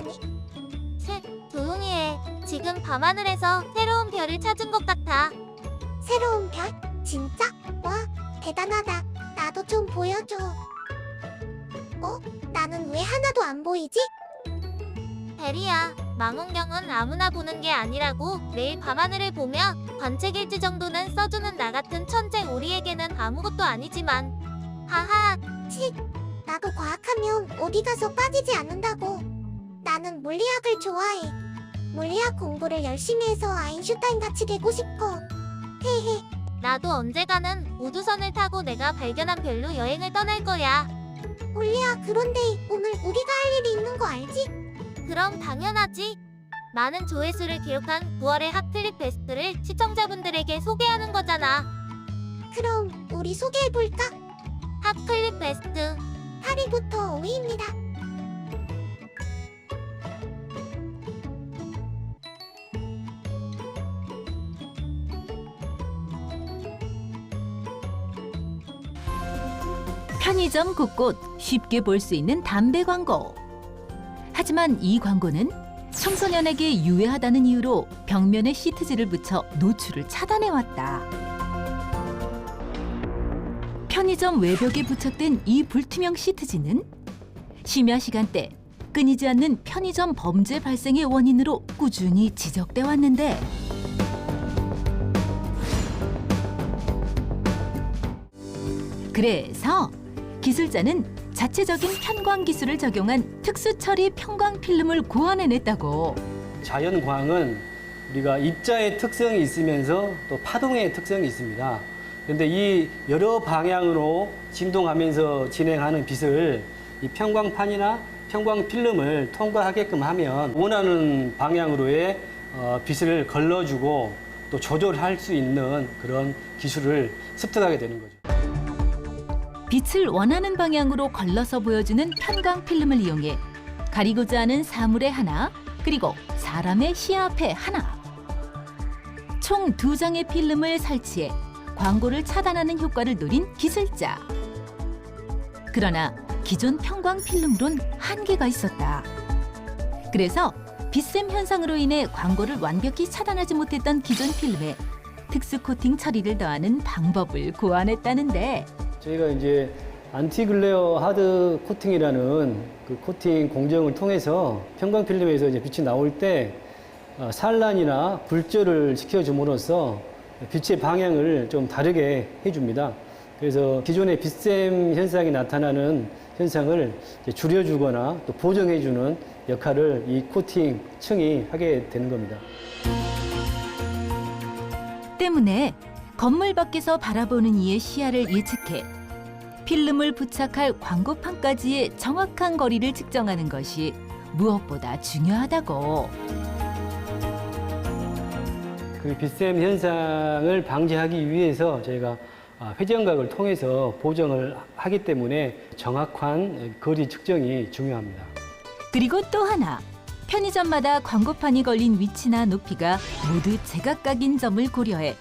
하니? 셋, 조용히 해. 지금 밤하늘에서 새로운 별을 찾은 것 같아. 새로운 별? 진짜? 와, 대단하다. 나도 좀 보여줘. 어? 나는 왜 하나도 안 보이지? 베리야, 망원경은 아무나 보는 게 아니라고. 매일 밤하늘을 보며 관측일지 정도는 써주는 나 같은 천재 우리에게는 아무것도 아니지만. 하하, 치, 나도 과학하면 어디 가서 빠지지 않는다고. 나는 물리학을 좋아해. 물리학 공부를 열심히 해서 아인슈타인 같이 되고 싶어. 헤헤, 나도 언제가는 우주선을 타고 내가 발견한 별로 여행을 떠날 거야. 물리학 그런데 오늘 우리가 할 일이 있는 거 알지? 그럼 당연하지. 많은 조회수를 기록한 9월의 핫클릭 베스트를 시청자분들에게 소개하는 거잖아. 그럼 우리 소개해볼까? 핫클릭 베스트. 8위부터 5위입니다. 편의점 곳곳 쉽게 볼 수 있는 담배 광고. 하지만 이 광고는 청소년에게 유해하다는 이유로 벽면에 시트지를 붙여 노출을 차단해 왔다. 편의점 외벽에 부착된 이 불투명 시트지는 심야 시간대 끊이지 않는 편의점 범죄 발생의 원인으로 꾸준히 지적돼 왔는데 그래서 기술자는 자체적인 편광 기술을 적용한 특수 처리 편광 필름을 고안해냈다고. 자연광은 우리가 입자의 특성이 있으면서 또 파동의 특성이 있습니다. 그런데 이 여러 방향으로 진동하면서 진행하는 빛을 이 편광판이나 편광 필름을 통과하게끔 하면 원하는 방향으로의 어, 빛을 걸러주고 또 조절할 수 있는 그런 기술을 습득하게 되는 거죠. 빛을 원하는 방향으로 걸러서 보여주는 편광 필름을 이용해 가리고자 하는 사물의 하나 그리고 사람의 시야 앞에 하나 총 두 장의 필름을 설치해 광고를 차단하는 효과를 노린 기술자. 그러나 기존 편광 필름으론 한계가 있었다. 그래서 빛샘 현상으로 인해 광고를 완벽히 차단하지 못했던 기존 필름에 특수 코팅 처리를 더하는 방법을 고안했다는데 저희가 이제 안티글레어 하드 코팅이라는 그 코팅 공정을 통해서 편광 필름에서 이제 빛이 나올 때 어, 산란이나 불절을 시켜줌으로써 빛의 방향을 좀 다르게 해줍니다. 그래서 기존의 빛샘 현상이 나타나는 현상을 줄여주거나 또 보정해주는 역할을 이 코팅 층이 하게 되는 겁니다. 때문에 건물 밖에서 바라보는 이의 시야를 예측해 필름을 부착할 광고판까지의 정확한 거리를 측정하는 것이 무엇보다 중요하다고. 그 빛샘 현상을 방지하기 위해서 저희가 아, 회전각을 통해서 보정을 하기 때문에 정확한 거리 측정이 중요합니다. 그리고 또 하나. 편의점마다 광고판이 걸린 위치나 높이가 모두 제각각인 점을 고려해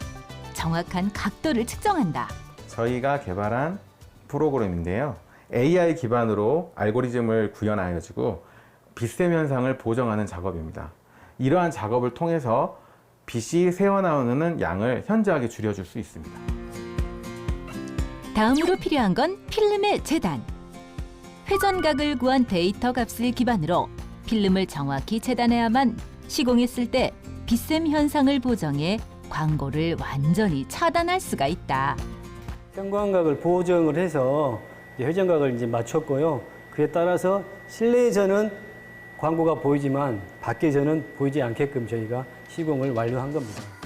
정확한 각도를 측정한다. 저희가 개발한 프로그램인데요. AI 기반으로 알고리즘을 구현하여지고 빛샘 현상을 보정하는 작업입니다. 이러한 작업을 통해서 빛이 새어나오는 양을 현저하게 줄여줄 수 있습니다. 다음으로 필요한 건 필름의 재단. 회전각을 구한 데이터 값을 기반으로 필름을 정확히 재단해야만 시공했을 때 빛샘 현상을 보정해 광고를 완전히 차단할 수가 있다. 형광각을 보정을 해서 회전각을 이제 맞췄고요. 그에 따라서 실내에서는 광고가 보이지만 밖에서는 보이지 않게끔 저희가 시공을 완료한 겁니다.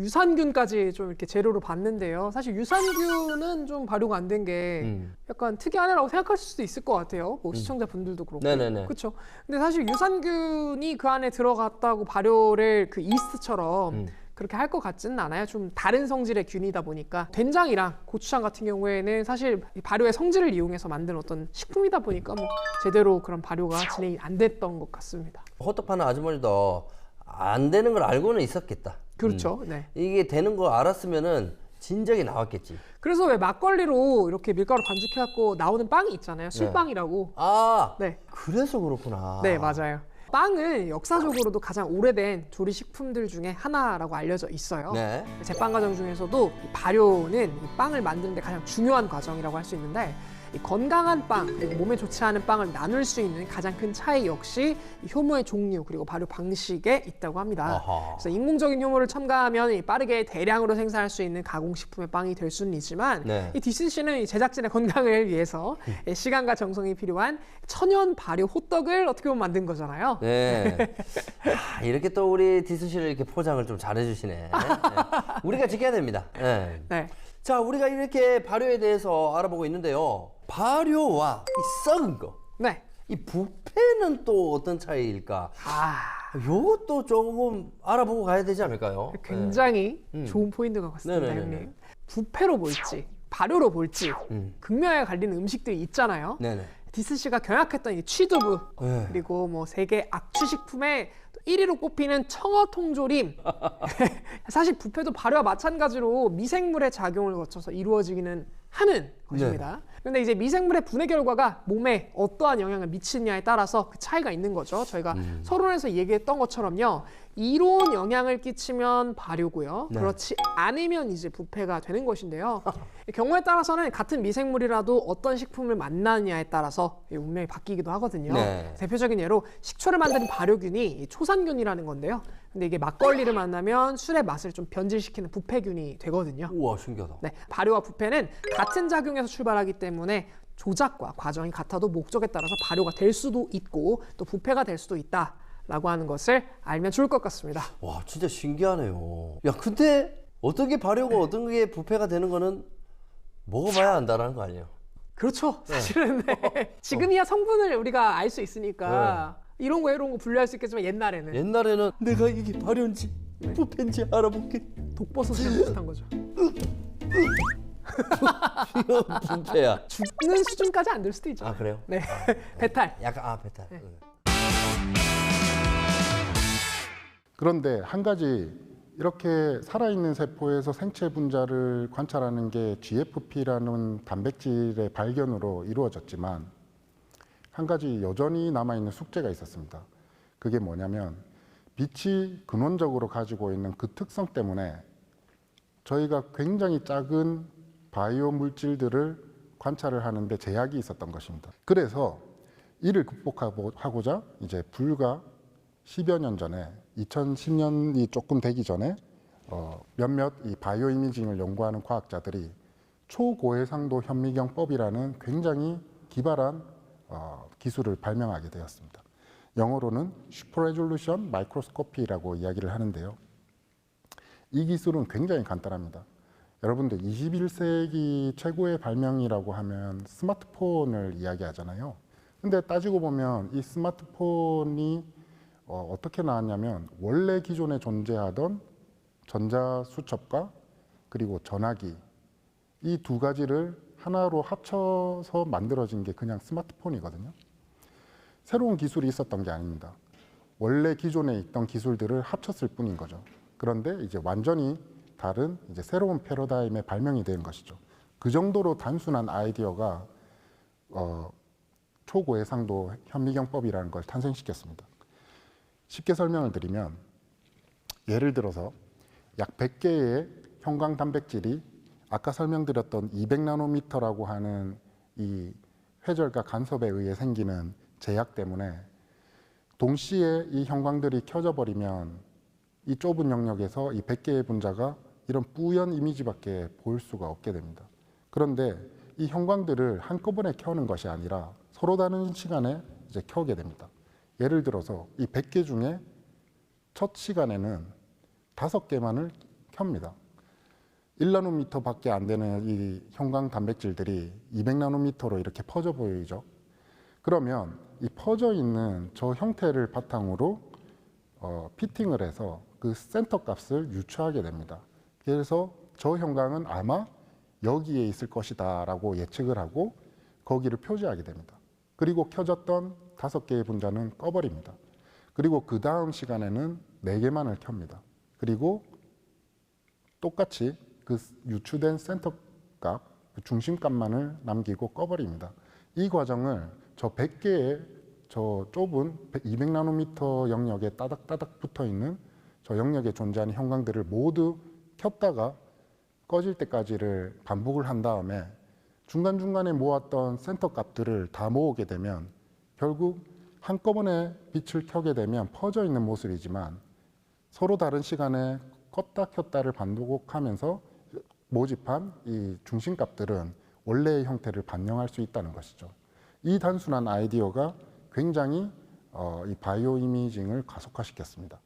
유산균까지 좀 이렇게 재료로 봤는데요. 사실 유산균은 좀 발효가 안 된 게 음. 약간 특이하네라고 생각하실 수도 있을 것 같아요. 뭐 시청자분들도 그렇고. 네네네. 그렇죠. 근데 사실 유산균이 그 안에 들어갔다고 발효를 그 이스트처럼 음. 그렇게 할 것 같지는 않아요. 좀 다른 성질의 균이다 보니까 된장이랑 고추장 같은 경우에는 사실 이 발효의 성질을 이용해서 만든 어떤 식품이다 보니까 뭐 제대로 그런 발효가 진행이 안 됐던 것 같습니다. 호떡 파는 아주머니도 안 되는 걸 알고는 있었겠다. 그렇죠. 네. 이게 되는 거 알았으면은 진작에 나왔겠지. 그래서 왜 막걸리로 이렇게 밀가루 반죽해갖고 나오는 빵이 있잖아요. 술빵이라고. 아, 네. 그래서 그렇구나. 네, 맞아요. 빵은 역사적으로도 가장 오래된 조리 식품들 중에 하나라고 알려져 있어요. 네. 제빵 과정 중에서도 이 발효는 이 빵을 만드는데 가장 중요한 과정이라고 할 수 있는데 이 건강한 빵 그리고 몸에 좋지 않은 빵을 나눌 수 있는 가장 큰 차이 역시 이 효모의 종류 그리고 발효 방식에 있다고 합니다. 아하. 그래서 인공적인 효모를 첨가하면 이 빠르게 대량으로 생산할 수 있는 가공식품의 빵이 될 수는 있지만 네. 이 디스씨는 이 제작진의 건강을 위해서 이 시간과 정성이 필요한 천연 발효 호떡을 어떻게 보면 만든 거잖아요. 네. 아, 이렇게 또 우리 디스 씨를 이렇게 포장을 좀 잘해주시네. 네. 우리가 지켜야 됩니다. 네. 네. 자, 우리가 이렇게 발효에 대해서 알아보고 있는데요. 발효와 이 썩은 거, 네. 이 부패는 또 어떤 차이일까? 아, 요것도 조금 알아보고 가야 되지 않을까요? 굉장히 음. 좋은 포인트가 같습니다, 네네네네. 형님. 부패로 볼지 발효로 볼지 음. 극명하게 갈리는 음식들이 있잖아요. 네. 네네. 디스 씨가 경약했던 이 취두부 네. 그리고 뭐 세계 악취식품의 1위로 꼽히는 청어 통조림. 사실 부패도 발효와 마찬가지로 미생물의 작용을 거쳐서 이루어지기는 하는 것입니다. 그런데 이제 미생물의 분해 결과가 몸에 어떠한 영향을 미치느냐에 따라서 그 차이가 있는 거죠. 저희가 서론에서 얘기했던 것처럼요. 이로운 영향을 끼치면 발효고요. 네. 그렇지 않으면 이제 부패가 되는 것인데요. 경우에 따라서는 같은 미생물이라도 어떤 식품을 만나느냐에 따라서 이 운명이 바뀌기도 하거든요. 네. 대표적인 예로 식초를 만드는 발효균이 이 초산균이라는 건데요. 근데 이게 막걸리를 만나면 술의 맛을 좀 변질시키는 부패균이 되거든요. 우와, 신기하다. 네, 발효와 부패는 같은 작용에서 출발하기 때문에 조작과 과정이 같아도 목적에 따라서 발효가 될 수도 있고 또 부패가 될 수도 있다 라고 하는 것을 알면 좋을 것 같습니다. 와, 진짜 신기하네요. 야, 근데 어떤 게 발효고 어떤 게 부패가 되는 거는 먹어봐야 안다라는 거 아니에요? 그렇죠. 사실은 네. 지금이야 성분을 우리가 알 수 있으니까 이런 거 이런 거 분류할 수 있겠지만 옛날에는 옛날에는 내가 이게 발효인지 부패인지 알아볼게. 독버섯이랑 비슷한 거죠. 부패야. 죽는 수준까지 안 될 수도 있죠. 아, 그래요? 네, 배탈. 약간 아, 배탈. 응. 그런데 한 가지 이렇게 살아있는 세포에서 생체 분자를 관찰하는 게 GFP라는 단백질의 발견으로 이루어졌지만 한 가지 여전히 남아있는 숙제가 있었습니다. 그게 뭐냐면 빛이 근원적으로 가지고 있는 그 특성 때문에 저희가 굉장히 작은 바이오 물질들을 관찰을 하는데 제약이 있었던 것입니다. 그래서 이를 극복하고자 이제 불과 10여 년 전에 2010년이 조금 되기 전에 어, 몇몇 이 바이오 이미징을 연구하는 과학자들이 초고해상도 현미경법이라는 굉장히 기발한 어, 기술을 발명하게 되었습니다. 영어로는 슈퍼 레졸루션 마이크로스코피라고 이야기를 하는데요. 이 기술은 굉장히 간단합니다. 여러분들 21세기 최고의 발명이라고 하면 스마트폰을 이야기하잖아요. 근데 따지고 보면 이 스마트폰이 어, 어떻게 나왔냐면 원래 기존에 존재하던 전자 수첩과 그리고 전화기 이 두 가지를 하나로 합쳐서 만들어진 게 그냥 스마트폰이거든요. 새로운 기술이 있었던 게 아닙니다. 원래 기존에 있던 기술들을 합쳤을 뿐인 거죠. 그런데 이제 완전히 다른 이제 새로운 패러다임의 발명이 된 것이죠. 그 정도로 단순한 아이디어가 어, 초고해상도 현미경법이라는 걸 탄생시켰습니다. 쉽게 설명을 드리면 예를 들어서 약 100개의 형광 단백질이 아까 설명드렸던 200나노미터라고 하는 이 회절과 간섭에 의해 생기는 제약 때문에 동시에 이 형광들이 켜져 버리면 이 좁은 영역에서 이 100개의 분자가 이런 뿌연 이미지밖에 보일 수가 없게 됩니다. 그런데 이 형광들을 한꺼번에 켜는 것이 아니라 서로 다른 시간에 이제 켜게 됩니다. 예를 들어서 이 100개 중에 첫 시간에는 다섯 개만을 켭니다. 1나노미터밖에 안 되는 이 형광 단백질들이 200나노미터로 이렇게 퍼져 보이죠. 그러면 이 퍼져 있는 저 형태를 바탕으로 어, 피팅을 해서 그 센터 값을 유추하게 됩니다. 그래서 저 형광은 아마 여기에 있을 것이다라고 예측을 하고 거기를 표시하게 됩니다. 그리고 켜졌던 다섯 개의 분자는 꺼버립니다. 그리고 그 다음 시간에는 네 개만을 켭니다. 그리고 똑같이 그 유추된 센터값, 그 중심값만을 남기고 꺼버립니다. 이 과정을 저 100개의 저 좁은 200나노미터 영역에 따닥따닥 붙어 있는 저 영역에 존재하는 형광들을 모두 켰다가 꺼질 때까지를 반복을 한 다음에 중간중간에 모았던 센터 값들을 다 모으게 되면 결국 한꺼번에 빛을 켜게 되면 퍼져 있는 모습이지만 서로 다른 시간에 껐다 켰다를 반복하면서 모집한 이 중심값들은 원래의 형태를 반영할 수 있다는 것이죠. 이 단순한 아이디어가 굉장히 어, 이 바이오 이미징을 가속화시켰습니다.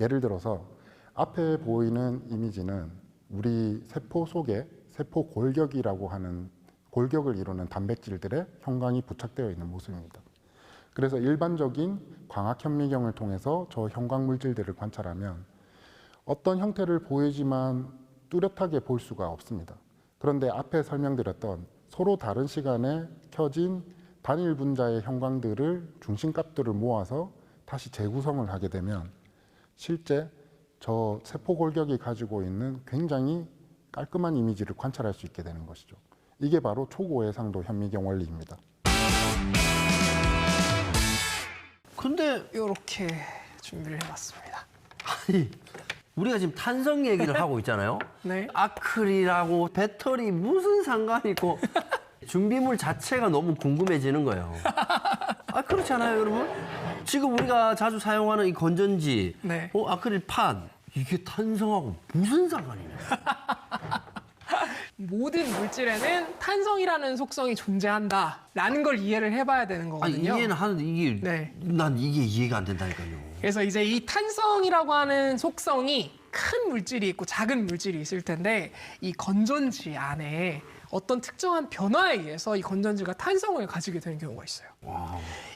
예를 들어서 앞에 보이는 이미지는 우리 세포 속에 세포 골격이라고 하는 골격을 이루는 단백질들의 형광이 부착되어 있는 모습입니다. 그래서 일반적인 광학 현미경을 통해서 저 형광 물질들을 관찰하면 어떤 형태를 보이지만 뚜렷하게 볼 수가 없습니다. 그런데 앞에 설명드렸던 서로 다른 시간에 켜진 단일 분자의 형광들을 중심값들을 모아서 다시 재구성을 하게 되면 실제 저 세포 골격이 가지고 있는 굉장히 깔끔한 이미지를 관찰할 수 있게 되는 것이죠. 이게 바로 초고해상도 현미경 원리입니다. 근데 이렇게 준비를 해봤습니다. 아니 우리가 지금 탄성 얘기를 하고 있잖아요. 네. 아크릴하고 배터리 무슨 상관이 있고 준비물 자체가 너무 궁금해지는 거예요. 아 그렇지 않아요, 여러분? 지금 우리가 자주 사용하는 이 건전지, 네. 어, 아크릴 판 이게 탄성하고 무슨 상관이냐? 모든 물질에는 탄성이라는 속성이 존재한다라는 걸 이해를 해봐야 되는 아 거거든요. 이해는 하는데 이게 네. 난 이게 이해가 안 된다니까요. 그래서 이제 이 탄성이라고 하는 속성이 큰 물질이 있고 작은 물질이 있을 텐데 이 건전지 안에 어떤 특정한 변화에 의해서 이 건전지가 탄성을 가지게 되는 경우가 있어요.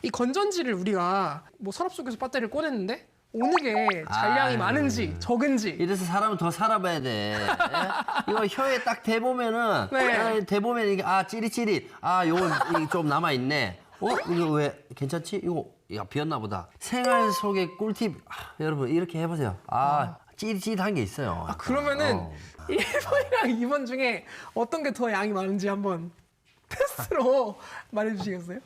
이 건전지를 우리가 뭐 서랍 속에서 배터리를 꺼냈는데 어느 게 잔량이 아유. 많은지 적은지 이래서 사람은 더 살아봐야 돼. 예? 이거 혀에 딱 대보면은 네. 아, 대보면 이게 아 찌릿찌릿 아 요건 이게 좀 남아 있네. 어 이거 왜 괜찮지? 이거 야 비었나 보다. 생활 속의 꿀팁 아, 여러분 이렇게 해보세요. 아 찌릿찌릿한 게 있어요. 아, 그러면은 어. 1번이랑 2번 중에 어떤 게 더 양이 많은지 한번 테스트로 말해주시겠어요?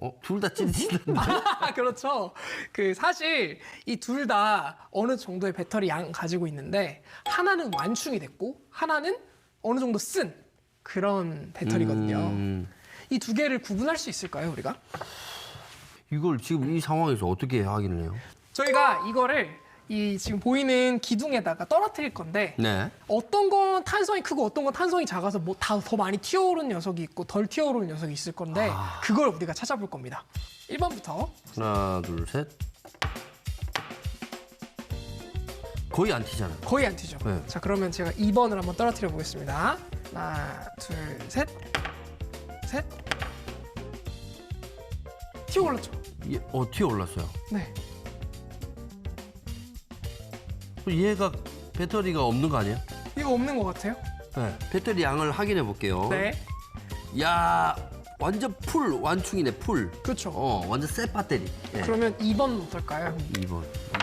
어, 둘 다 찌릿찌릿한데. 아, 그렇죠. 그 사실 이 둘 다 어느 정도의 배터리 양 가지고 있는데 하나는 완충이 됐고 하나는 어느 정도 쓴 그런 배터리거든요. 음, 이 두 개를 구분할 수 있을까요, 우리가? 이걸 지금 이 상황에서 어떻게 확인을 해요? 저희가 이거를 이 지금 보이는 기둥에다가 떨어뜨릴 건데 네. 어떤 건 탄성이 크고 어떤 건 탄성이 작아서 뭐 다 더 많이 튀어오르는 녀석이 있고 덜 튀어오르는 녀석이 있을 건데 그걸 우리가 찾아볼 겁니다. 1번부터 하나, 둘, 셋. 거의 안 튀잖아요. 거의 안 튀죠. 네. 자, 그러면 제가 2번을 한번 떨어뜨려 보겠습니다. 하나, 둘, 셋. 셋. 튀어 올랐죠? 얘, 어, 튀어 올랐어요. 네. 얘가 배터리가 없는 거 아니에요? 이거 없는 것 같아요? 네. 배터리 양을 확인해 볼게요. 네. 야, 완전 풀 완충이네, 풀. 그렇죠. 어, 완전 새 배터리. 예. 그러면 2번 어떨까요? 2번.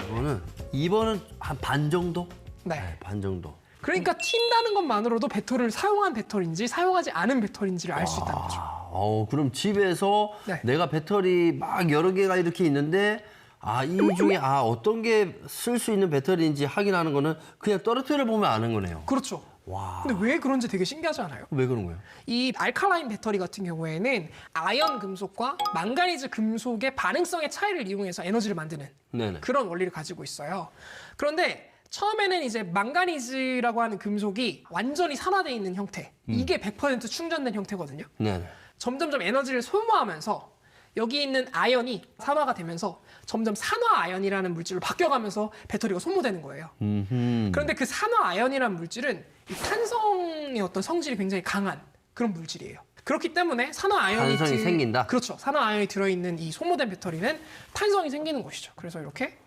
2번은 2번은 한 반 정도? 네. 반 정도. 그러니까 튄다는 것만으로도 배터리를 사용한 배터리인지 사용하지 않은 배터리인지를 알 수 있다는 거죠. 아, 어, 그럼 집에서 네. 내가 배터리 막 여러 개가 이렇게 있는데 아, 이 중에 아, 어떤 게 쓸 수 있는 배터리인지 확인하는 거는 그냥 떨어뜨려 보면 아는 거네요. 그렇죠. 와. 근데 왜 그런지 되게 신기하지 않아요? 왜 그런 거예요? 이 알칼라인 배터리 같은 경우에는 아연 금속과 망가니즈 금속의 반응성의 차이를 이용해서 에너지를 만드는 네네. 그런 원리를 가지고 있어요. 그런데 처음에는 이제 망가니즈라고 하는 금속이 완전히 산화되어 있는 형태, 이게 100% 충전된 형태거든요. 네네. 점점점 에너지를 소모하면서 여기 있는 아연이 산화가 되면서 점점 산화 아연이라는 물질로 바뀌어가면서 배터리가 소모되는 거예요. 음흠. 그런데 그 산화 아연이라는 물질은 이 탄성의 어떤 성질이 굉장히 강한 그런 물질이에요. 그렇기 때문에 산화 아연이 탄성이 생긴다? 그렇죠. 산화 아연이 들어있는 이 소모된 배터리는 탄성이 생기는 것이죠. 그래서 이렇게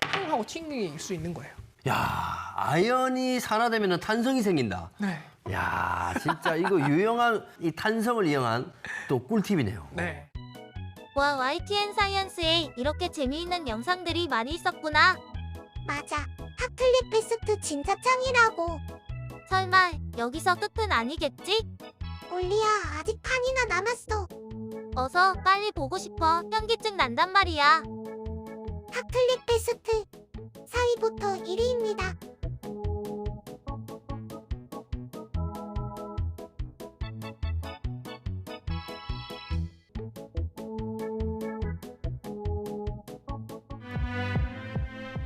팡 하고 튕길 수 있는 거예요. 야, 아연이 산화되면 탄성이 생긴다. 네. 야, 진짜 이거 유용한 이 탄성을 이용한 또 꿀팁이네요. 네. 와 YTN 사이언스에 이렇게 재미있는 영상들이 많이 있었구나. 맞아. 핫클립 페스트 진짜 짱이라고. 설마 여기서 끝은 아니겠지? 올리야, 아직 판이나 남았어. 어서 빨리 보고 싶어. 현기증 난단 말이야. 핫클립 페스트 4위부터 1위입니다.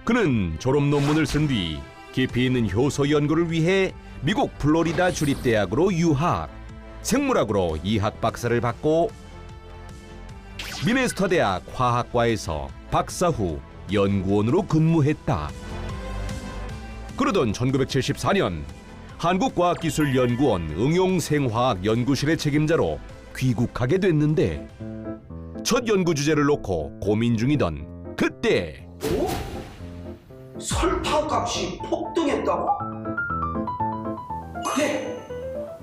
그는 졸업 논문을 쓴 뒤 깊이 있는 효소 연구를 위해 미국 플로리다 주립대학으로 유학, 생물학으로 이학 박사를 받고 미네소타 대학 화학과에서 박사 후 연구원으로 근무했다. 그러던 1974년 한국과학기술연구원 응용생화학 연구실의 책임자로 귀국하게 됐는데 첫 연구 주제를 놓고 고민 중이던 그때 설탕 값이 폭등했다고? 그래,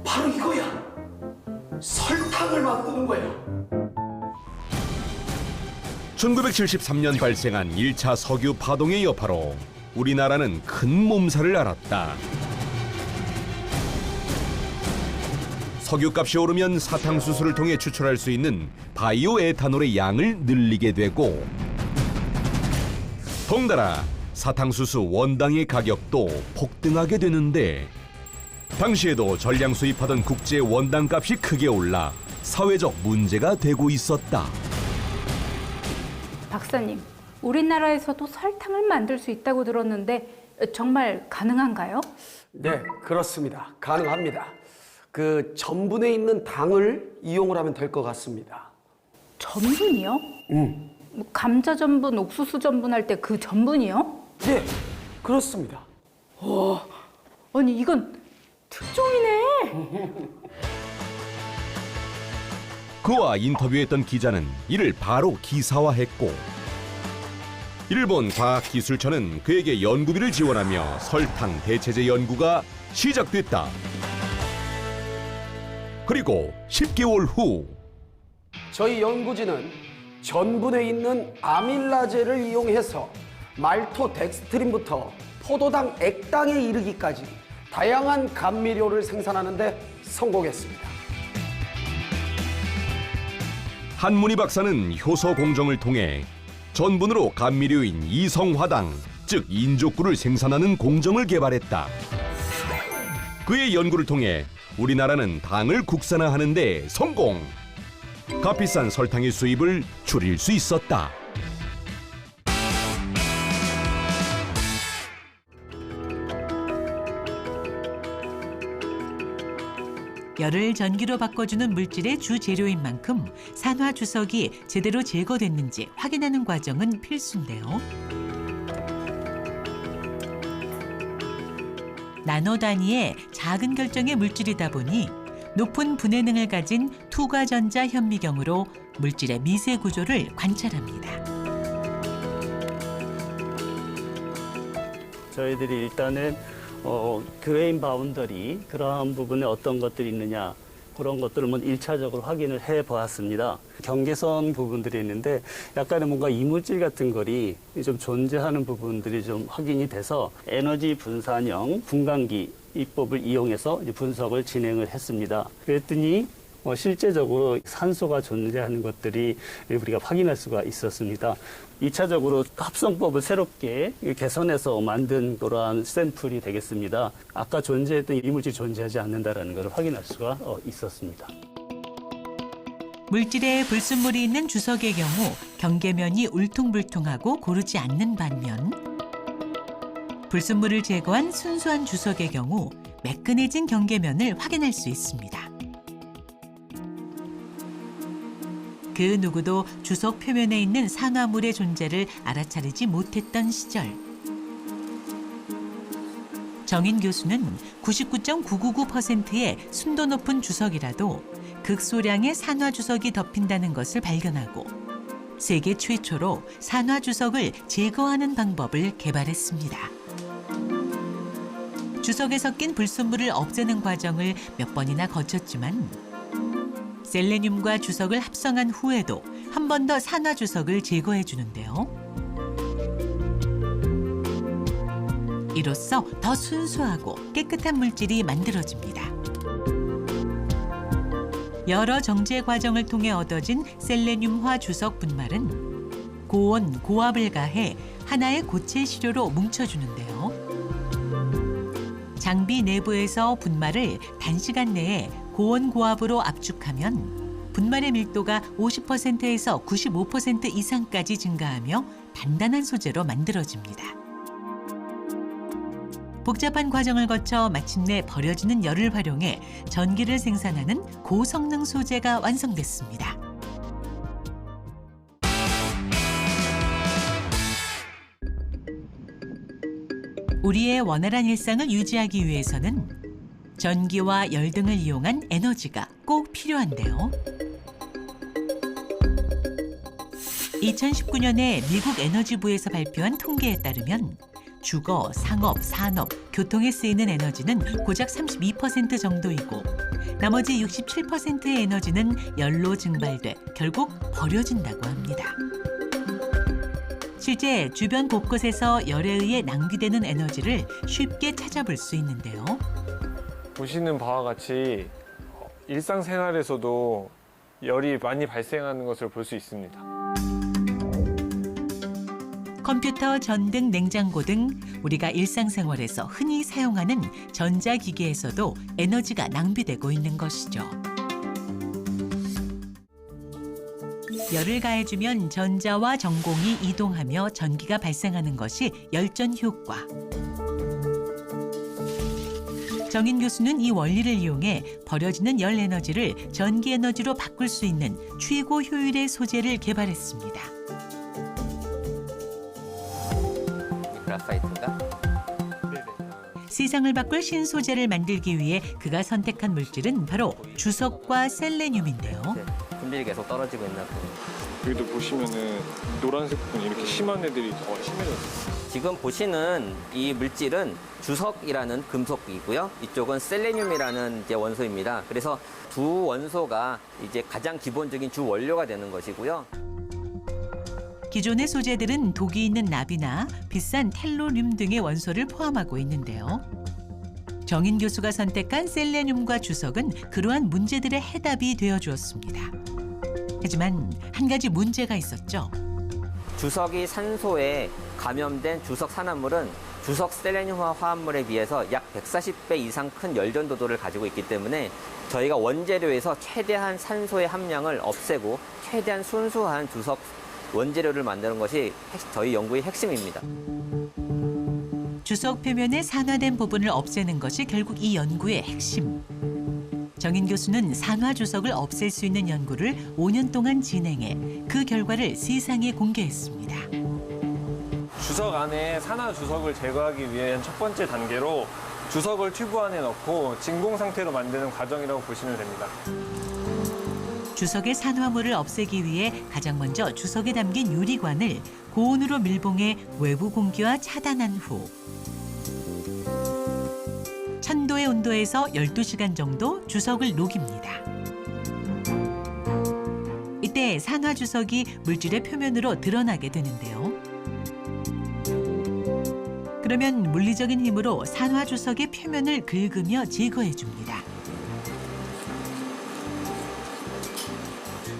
바로 이거야. 설탕을 만드는 거야. 1973년 발생한 1차 석유 파동의 여파로 우리나라는 큰 몸살을 앓았다. 석유값이 오르면 사탕수수를 통해 추출할 수 있는 바이오 에탄올의 양을 늘리게 되고 덩달아 사탕수수 원당의 가격도 폭등하게 되는데 당시에도 전량 수입하던 국제 원당값이 크게 올라 사회적 문제가 되고 있었다. 박사님, 우리나라에서도 설탕을 만들 수 있다고 들었는데 정말 가능한가요? 네, 그렇습니다. 가능합니다. 그 전분에 있는 당을 이용을 하면 될 것 같습니다. 전분이요? 음, 뭐 감자 전분, 옥수수 전분 할 때 그 전분이요? 네, 그렇습니다. 아니 이건 특종이네. 그와 인터뷰했던 기자는 이를 바로 기사화했고 일본 과학기술청은 그에게 연구비를 지원하며 설탕 대체제 연구가 시작됐다. 그리고 10개월 후 저희 연구진은 전분에 있는 아밀라제를 이용해서 말토덱스트린부터 포도당 액당에 이르기까지 다양한 감미료를 생산하는 데 성공했습니다. 한문희 박사는 효소 공정을 통해 전분으로 감미료인 이성화당, 즉 인조구를 생산하는 공정을 개발했다. 그의 연구를 통해 우리나라는 당을 국산화하는 데 성공. 값비싼 설탕의 수입을 줄일 수 있었다. 열을 전기로 바꿔주는 물질의 주 재료인 만큼 산화 주석이 제대로 제거됐는지 확인하는 과정은 필수인데요. 나노 단위의 작은 결정의 물질이다 보니 높은 분해능을 가진 투과전자 현미경으로 물질의 미세 구조를 관찰합니다. 저희들이 일단은 어, 그레인 바운더리 그러한 부분에 어떤 것들이 있느냐 그런 것들을 먼저 일차적으로 확인을 해 보았습니다. 경계선 부분들이 있는데 약간의 뭔가 이물질 같은 거리 좀 존재하는 부분들이 좀 확인이 돼서 에너지 분산형 분광기 입법을 이용해서 이제 분석을 진행을 했습니다. 그랬더니 어, 실제적으로 산소가 존재하는 것들이 우리가 확인할 수가 있었습니다. 이차적으로 합성법을 새롭게 개선해서 만든 그러한 샘플이 되겠습니다. 아까 존재했던 이물질이 존재하지 않는다는 것을 확인할 수가 어, 있었습니다. 물질에 불순물이 있는 주석의 경우 경계면이 울퉁불퉁하고 고르지 않는 반면 불순물을 제거한 순수한 주석의 경우 매끈해진 경계면을 확인할 수 있습니다. 그 누구도 주석 표면에 있는 산화물의 존재를 알아차리지 못했던 시절. 정인 교수는 99.999%의 순도 높은 주석이라도 극소량의 산화 주석이 덮인다는 것을 발견하고 세계 최초로 산화 주석을 제거하는 방법을 개발했습니다. 주석에 섞인 불순물을 없애는 과정을 몇 번이나 거쳤지만 셀레늄과 주석을 합성한 후에도 한 번 더 산화 주석을 제거해 주는데요. 이로써 더 순수하고 깨끗한 물질이 만들어집니다. 여러 정제 과정을 통해 얻어진 셀레늄화 주석 분말은 고온, 고압을 가해 하나의 고체 시료로 뭉쳐주는데요. 장비 내부에서 분말을 단시간 내에 고온 고압으로 압축하면 분말의 밀도가 50%에서 95% 이상까지 증가하며 단단한 소재로 만들어집니다. 복잡한 과정을 거쳐 마침내 버려지는 열을 활용해 전기를 생산하는 고성능 소재가 완성됐습니다. 우리의 원활한 일상을 유지하기 위해서는 전기와 열 등을 이용한 에너지가 꼭 필요한데요. 2019년에 미국 에너지부에서 발표한 통계에 따르면 주거, 상업, 산업, 교통에 쓰이는 에너지는 고작 32% 정도이고 나머지 67%의 에너지는 열로 증발돼 결국 버려진다고 합니다. 실제 주변 곳곳에서 열에 의해 낭비되는 에너지를 쉽게 찾아볼 수 있는데요. 보시는 바와 같이 일상생활에서도 열이 많이 발생하는 것을 볼 수 있습니다. 컴퓨터, 전등, 냉장고 등 우리가 일상생활에서 흔히 사용하는 전자기기에서도 에너지가 낭비되고 있는 것이죠. 열을 가해주면 전자와 전공이 이동하며 전기가 발생하는 것이 열전 효과. 정인 교수는 이 원리를 이용해 버려지는 열 에너지를 전기 에너지로 바꿀 수 있는 최고 효율의 소재를 개발했습니다. 그라파이트인가? 세상을 바꿀 신소재를 만들기 위해 그가 선택한 물질은 바로 주석과 셀레늄인데요. 분비율이 계속 떨어지고 있나 보네. 여기도 보시면은 노란색 부분이 이렇게 심한 애들이 더 심해졌어요. 지금 보시는 이 물질은 주석이라는 금속이고요. 이쪽은 셀레늄이라는 이제 원소입니다. 그래서 두 원소가 이제 가장 기본적인 주 원료가 되는 것이고요. 기존의 소재들은 독이 있는 납이나 비싼 텔로늄 등의 원소를 포함하고 있는데요. 정인 교수가 선택한 셀레늄과 주석은 그러한 문제들의 해답이 되어 주었습니다. 하지만 한 가지 문제가 있었죠. 주석이 산소에 감염된 주석 산화물은 주석 셀레늄화 화합물에 비해서 약 140배 이상 큰 열전도도를 가지고 있기 때문에 저희가 원재료에서 최대한 산소의 함량을 없애고 최대한 순수한 주석 원재료를 만드는 것이 핵- 저희 연구의 핵심입니다. 주석 표면의 산화된 부분을 없애는 것이 결국 이 연구의 핵심. 정인 교수는 산화 주석을 없앨 수 있는 연구를 5년 동안 진행해 그 결과를 세상에 공개했습니다. 주석 안에 산화 주석을 제거하기 위한 첫 번째 단계로 주석을 튜브 안에 넣고 진공 상태로 만드는 과정이라고 보시면 됩니다. 주석의 산화물을 없애기 위해 가장 먼저 주석에 담긴 유리관을 고온으로 밀봉해 외부 공기와 차단한 후 온도에서 12시간 정도 주석을 녹입니다. 이때 산화 주석이 물질의 표면으로 드러나게 되는데요. 그러면 물리적인 힘으로 산화 주석의 표면을 긁으며 제거해 줍니다.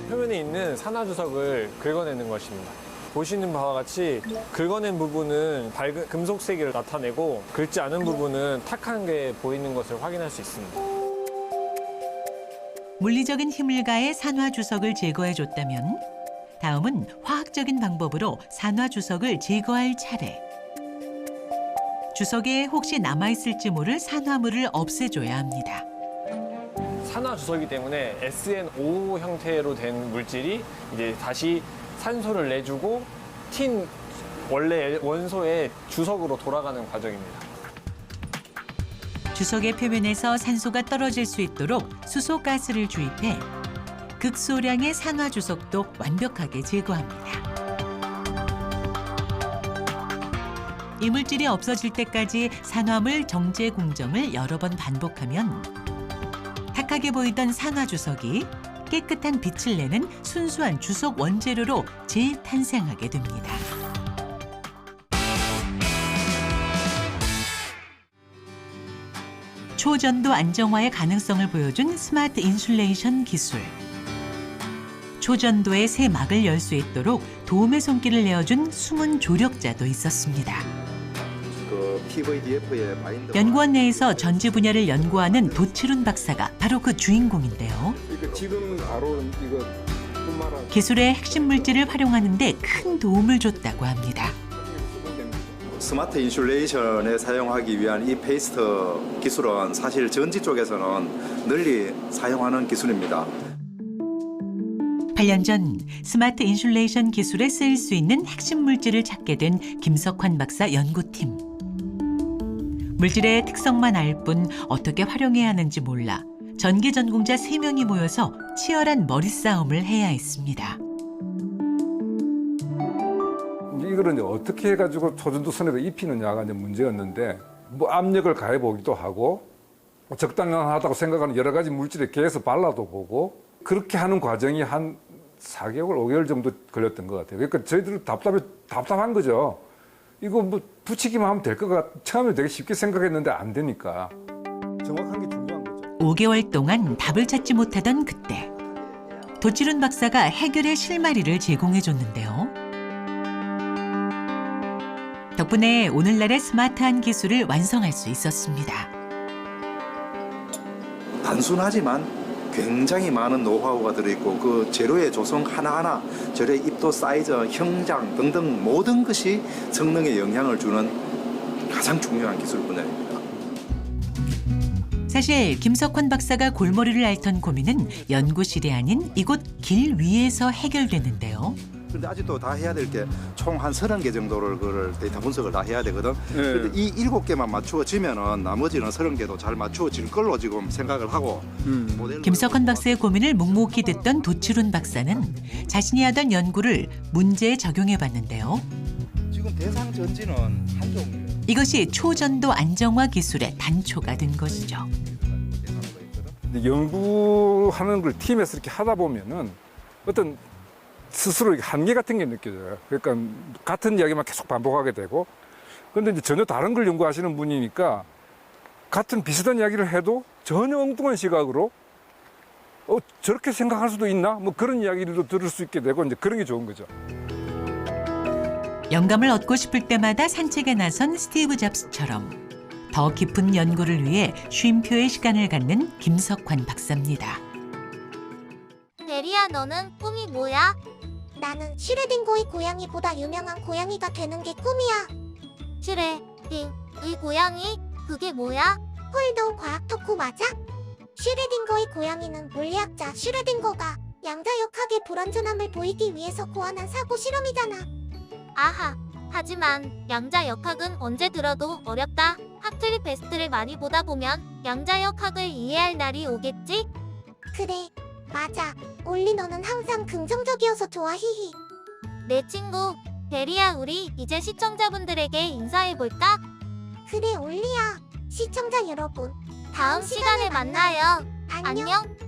표면에 있는 산화 주석을 긁어내는 것입니다. 보시는 바와 같이 긁어낸 부분은 밝은 금속색을 나타내고 긁지 않은 부분은 탁한 게 보이는 것을 확인할 수 있습니다. 물리적인 힘을 가해 산화 주석을 제거해 줬다면 다음은 화학적인 방법으로 산화 주석을 제거할 차례. 주석에 혹시 남아 있을지 모를 산화물을 없애줘야 합니다. 산화 주석이기 때문에 SNO 형태로 된 물질이 이제 다시 산소를 내주고 틴 원래 원소의 주석으로 돌아가는 과정입니다. 주석의 표면에서 산소가 떨어질 수 있도록 수소 가스를 주입해 극소량의 산화 주석도 완벽하게 제거합니다. 이물질이 없어질 때까지 산화물 정제 공정을 여러 번 반복하면 탁하게 보이던 산화 주석이 깨끗한 빛을 내는 순수한 주석 원재료로 재탄생하게 됩니다. 초전도 안정화의 가능성을 보여준 스마트 인슐레이션 기술. 초전도의 새 막을 열 수 있도록 도움의 손길을 내어준 숨은 조력자도 있었습니다. 그 연구원 내에서 전지 분야를 연구하는 도치룬 박사가 바로 그 주인공인데요. 이거 지금 바로 이거 뿐만 아니라 기술의 핵심 물질을 활용하는데 큰 도움을 줬다고 합니다. 스마트 인슐레이션에 사용하기 위한 이 페이스트 기술은 사실 전지 쪽에서는 널리 사용하는 기술입니다. 8년 전 스마트 인슐레이션 기술에 쓰일 수 있는 핵심 물질을 찾게 된 김석환 박사 연구팀. 물질의 특성만 알 뿐 어떻게 활용해야 하는지 몰라 전기 전공자 3명이 모여서 치열한 머리싸움을 해야 했습니다. 이거를 어떻게 해가지고 초전도 선에다 입히느냐가 이제 문제였는데 뭐 압력을 가해 보기도 하고 뭐 적당하다고 생각하는 여러 가지 물질에 개해서 발라도 보고 그렇게 하는 과정이 한 4개월, 5개월 정도 걸렸던 것 같아요. 그러니까 저희들 답답해 답답한 거죠. 이거 뭐 붙이기만 하면 될 것 같. 처음에 되게 쉽게 생각했는데 안 되니까 5개월 동안 답을 찾지 못하던 그때 도치룬 박사가 해결의 실마리를 제공해 줬는데요. 덕분에 오늘날의 스마트한 기술을 완성할 수 있었습니다. 단순하지만 굉장히 많은 노하우가 들어있고 그 재료의 조성 하나하나 재료의 입도 사이즈, 형장 등등 모든 것이 성능에 영향을 주는 가장 중요한 기술 분야입니다. 사실 김석환 박사가 골머리를 앓던 고민은 연구실이 아닌 이곳 길 위에서 해결됐는데요. 그런데 아직도 다 해야 될 게 총한 서른 개 정도를 그걸 데이터 분석을 다 해야 되거든. 근데 이 일곱 개만 맞추어지면은 나머지는 서른 개도 잘 맞추어질 걸로 지금 생각을 하고 모델로 김석환 박사의 고민을 묵묵히 듣던 도치룬 박사는 자신이 하던 연구를 문제에 적용해 봤는데요. 지금 대상 전지는 한 종류. 이것이 초전도 안정화 기술의 단초가 된 것이죠. 근데 연구하는 걸 팀에서 이렇게 하다 보면은 어떤 스스로 한계 같은 게 느껴져요. 그러니까 같은 이야기만 계속 반복하게 되고, 근데 이제 전혀 다른 걸 연구하시는 분이니까 같은 비슷한 이야기를 해도 전혀 엉뚱한 시각으로 어 저렇게 생각할 수도 있나? 뭐 그런 이야기도 들을 수 있게 되고 이제 그런 게 좋은 거죠. 영감을 얻고 싶을 때마다 산책에 나선 스티브 잡스처럼 더 깊은 연구를 위해 쉼표의 시간을 갖는 김석환 박사입니다. 베리야 너는 꿈이 뭐야? 나는 슈레딩고의 고양이보다 유명한 고양이가 되는 게 꿈이야. 슈레딩의 고양이? 그게 뭐야? 홀도 과학 토크 맞아? 슈레딩거의 고양이는 물리학자 슈레딩거가 양자역학의 불완전함을 보이기 위해서 고안한 사고 실험이잖아. 아하. 하지만 양자 역학은 언제 들어도 어렵다. 학트리 베스트를 많이 보다 보면 양자 역학을 이해할 날이 오겠지? 그래, 맞아. 올리 너는 항상 긍정적이어서 좋아 히히. 내 친구 베리야 우리 이제 시청자분들에게 인사해볼까? 그래 올리야. 시청자 여러분, 다음 시간에 만나요. 안녕. 안녕.